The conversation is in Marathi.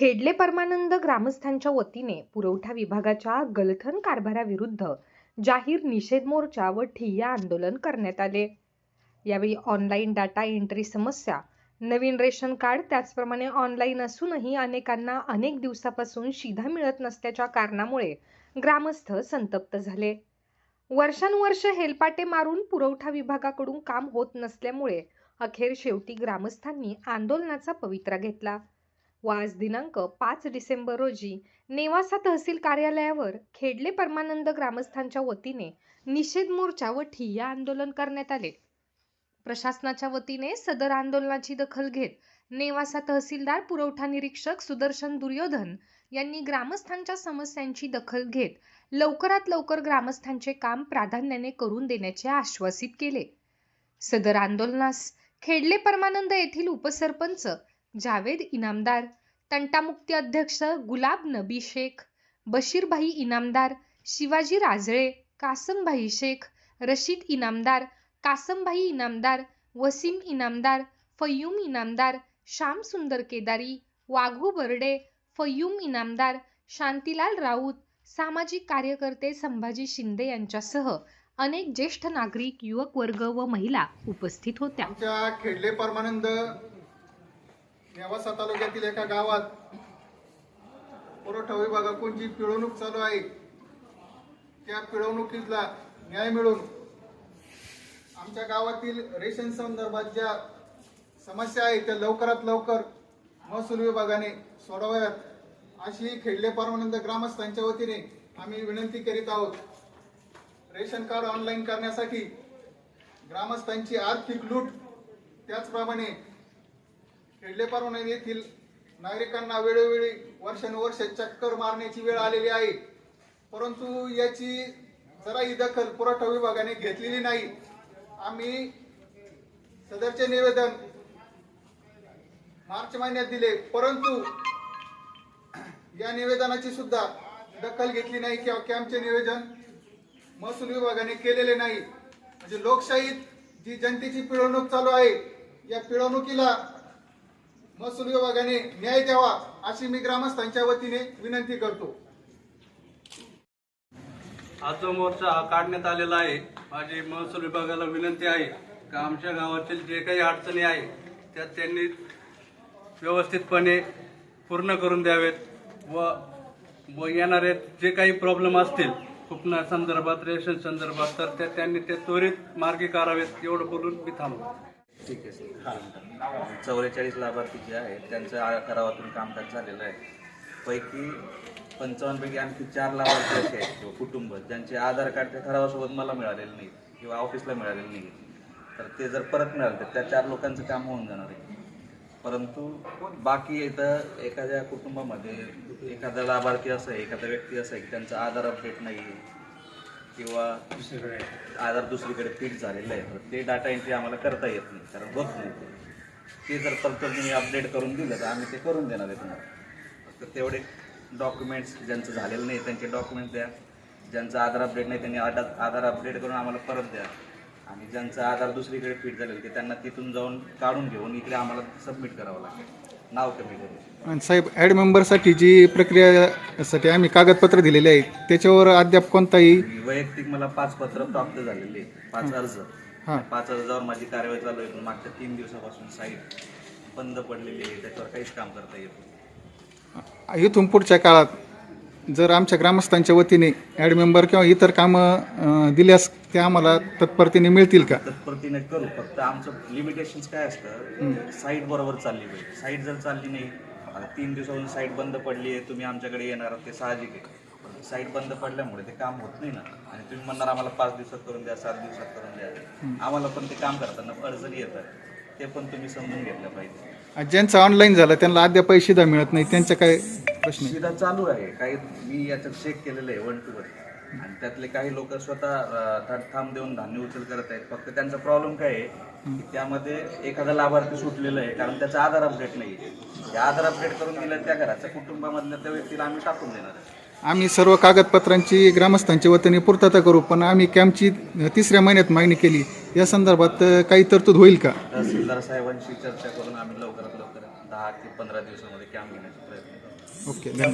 खेडले परमानंद ग्रामस्थांच्या वतीने पुरवठा विभागाच्या गलथन कारभाराविरुद्ध जाहीर निषेध मोर्चा व ठिय्या आंदोलन करण्यात आले. यावेळी ऑनलाईन डाटा एंट्री समस्या नवीन रेशन कार्ड त्याचप्रमाणे ऑनलाईन असूनही अनेकांना अनेक दिवसापासून शिधा मिळत नसल्याच्या कारणामुळे ग्रामस्थ संतप्त झाले. वर्षानुवर्ष हेलपाटे मारून पुरवठा विभागाकडून काम होत नसल्यामुळे अखेर शेवटी ग्रामस्थांनी आंदोलनाचा पवित्रा घेतला. व आज दिनांक पाच डिसेंबर रोजी नेवासा तहसील कार्यालयावर खेडले परमानंद ग्रामस्थांच्या वतीने निषेध मोर्चा व ठिय्या आंदोलन करण्यात आले. प्रशासनाच्या वतीने सदर आंदोलनाची दखल घेत नेवासा तहसीलदार पुरवठा निरीक्षक सुदर्शन दुर्योधन यांनी ग्रामस्थांच्या समस्यांची दखल घेत लवकरात लवकर ग्रामस्थांचे काम प्राधान्याने करून देण्याचे आश्वासित केले. सदर आंदोलनास खेडले परमानंद येथील उपसरपंच जावेद इनामदार तंटामुक्ती अध्यक्ष गुलाब नबी शेख बशीरभाई इनामदार शिवाजी राजळे कासमभाई शेख रशीद इनामदार कासमभाई इनामदार वसीम इनामदार फय्यूम इनामदार श्यामसुंदर केदारी वाघू बर्डे फय्यूम इनामदार शांतीलाल राऊत सामाजिक कार्यकर्ते संभाजी शिंदे यांच्यासह अनेक ज्येष्ठ नागरिक युवक वर्ग व महिला उपस्थित होत्या. खेडले परमानंद नेवासा तालुक्यातील एका गावात पुरवठा विभागाकडून जी पिळवणूक चालू आहे त्या पिळवणुकीला न्याय मिळून आमच्या गावातील रेशन संदर्भात ज्या समस्या आहेत त्या लवकरात लवकर महसूल विभागाने सोडवाव्यात. अशी खेडले परमानंद ग्रामस्थांच्या वतीने आम्ही विनंती करीत आहोत रेशन कार्ड ऑनलाईन करण्यासाठी ग्रामस्थांची आर्थिक लूट त्याचप्रमाणे खेडले परवाने येथील नागरिकांना वेळोवेळी वर्षानुवर्ष चक्कर मारण्याची वेळ आलेली आहे. परंतु याची जराही दखल पुरवठा विभागाने घेतलेली नाही. आम्ही सदरचे निवेदन मार्च महिन्यात दिले परंतु या निवेदनाची सुद्धा दखल घेतली नाही किंवा कॅम्पचे निवेदन महसूल विभागाने केलेले नाही. म्हणजे लोकशाहीत जी जनतेची पिळवणूक चालू आहे या पिळवणुकीला महसूल विभागाने न्याय द्यावा अशी मी ग्रामस्थांच्या वतीने विनंती करतो. आज जो मोर्चा हा काढण्यात आलेला आहे माझी महसूल विभागाला विनंती आहे का आमच्या गावातील जे काही अडचणी आहे त्या त्यांनी व्यवस्थितपणे पूर्ण करून द्यावेत व व येणारे जे काही प्रॉब्लेम असतील कुपना संदर्भात रेशन संदर्भात तर त्या त्यांनी ते त्वरित मार्गी करावेत एवढं बोलून मी थांबतो ठीक आहे सर चौवेचाळीस लाभार्थी जे आहेत. त्यांचं आराखडावातून कामकाज झालेलं आहे. पैकी पंचावन्नपैकी आणखी चार लाभार्थी असे आहेत. किंवा कुटुंब. ज्यांचे आधार कार्ड त्या ठरावासोबत मला मिळालेलं नाही. किंवा ऑफिसला मिळालेलं नाही. तर ते जर परत मिळालं तर त्या चार लोकांचं काम होऊन जाणार आहे. परंतु बाकी इथं एखाद्या कुटुंबामध्ये एखादा लाभार्थी असं आहे एखादा व्यक्ती असं आहे की त्यांचा आधार अपडेट नाही आहे किंवा आधार दुसरीकडे फिट झालेलं आहे. तर ते डाटा एंट्री आम्हाला करता येत नाही कारण होत नाही ते. ते जर परत तुम्ही अपडेट करून दिलं तर आम्ही ते करून देणार आहे तुम्हाला फक्त तेवढे डॉक्युमेंट्स ज्यांचं झालेलं नाही त्यांचे डॉक्युमेंट्स द्या. ज्यांचं आधार अपडेट नाही त्यांनी आधार आधार अपडेट करून आम्हाला परत द्या. आणि ज्यांचं आधार दुसरीकडे फिट झालेलं ते त्यांना तिथून जाऊन काढून घेऊन इकडे आम्हाला सबमिट करावं लागेल. नाव कमी करून आणि साहेब ॲड मेंबरसाठी जी प्रक्रियासाठी आम्ही कागदपत्र दिलेले आहेत त्याच्यावर अद्याप कोणताही वैयक्तिक मला पाच पत्र प्राप्त झालेले आहेत, पाच अर्ज. हां. पाच अर्जावर माझी कारवाई चालू आहे. पण मागच्या तीन दिवसापासून साईट बंद पडलेली आहे. त्याच्यावर काहीच काम करता येत नाही. इथून पुढच्या काळात जर आमच्या ग्रामस्थांच्या वतीने ॲड मेंबर किंवा इतर कामं अं, दिल्यास ते आम्हाला तत्परतेने मिळतील का? तत्परतीने करू. फक्त आमचं लिमिटेशन्स काय असतं? साईट बरोबर चालली पाहिजे. साईट जर चालली नाही आता तीन दिवसापासून साईट बंद पडली आहे तुम्ही आमच्याकडे येणार आहात ते साहजिक आहे. साईट बंद पडल्यामुळे ते काम होत नाही ना. आणि तुम्ही म्हणणार आम्हाला पाच दिवसात करून द्या सात दिवसात करून द्या. आम्हाला पण ते काम करताना अडचणी येतात. ते पण तुम्ही समजून घेतलं पाहिजे. आणि ज्यांचं ऑनलाईन झालं त्यांना अद्याप पैसे मिळत नाही. त्यांच्या काय प्रश्न आहे? सुविधा चालू आहे. काही मी याच्यात चेक केलेलं आहे वन टू वन आणि त्यातले काही लोक स्वतः अं, था- थांब देऊन धान्य उचल करत आहेत. फक्त त्यांचा प्रॉब्लेम काय आहे की त्यामध्ये एखादा लाभार्थी सुटलेला आहे कारण त्याचा आधार अपडेट नाही आहे. आधार अपडेट करून दिलं त्या घराच्या कुटुंबामधल्या त्या व्यक्तीला आम्ही टाकून देणार आहे. आम्ही सर्व कागदपत्रांची ग्रामस्थांच्या वतीने पूर्तता करू पण आम्ही कॅम्पची तिसऱ्या महिन्यात मागणी केली. या संदर्भात अ, काही तरतूद होईल का? तहसीलदार साहेबांशी चर्चा करून आम्ही लवकरात लवकर दहा ते पंधरा दिवसामध्ये कॅम्प घेण्याचा प्रयत्न ओके धन्यवाद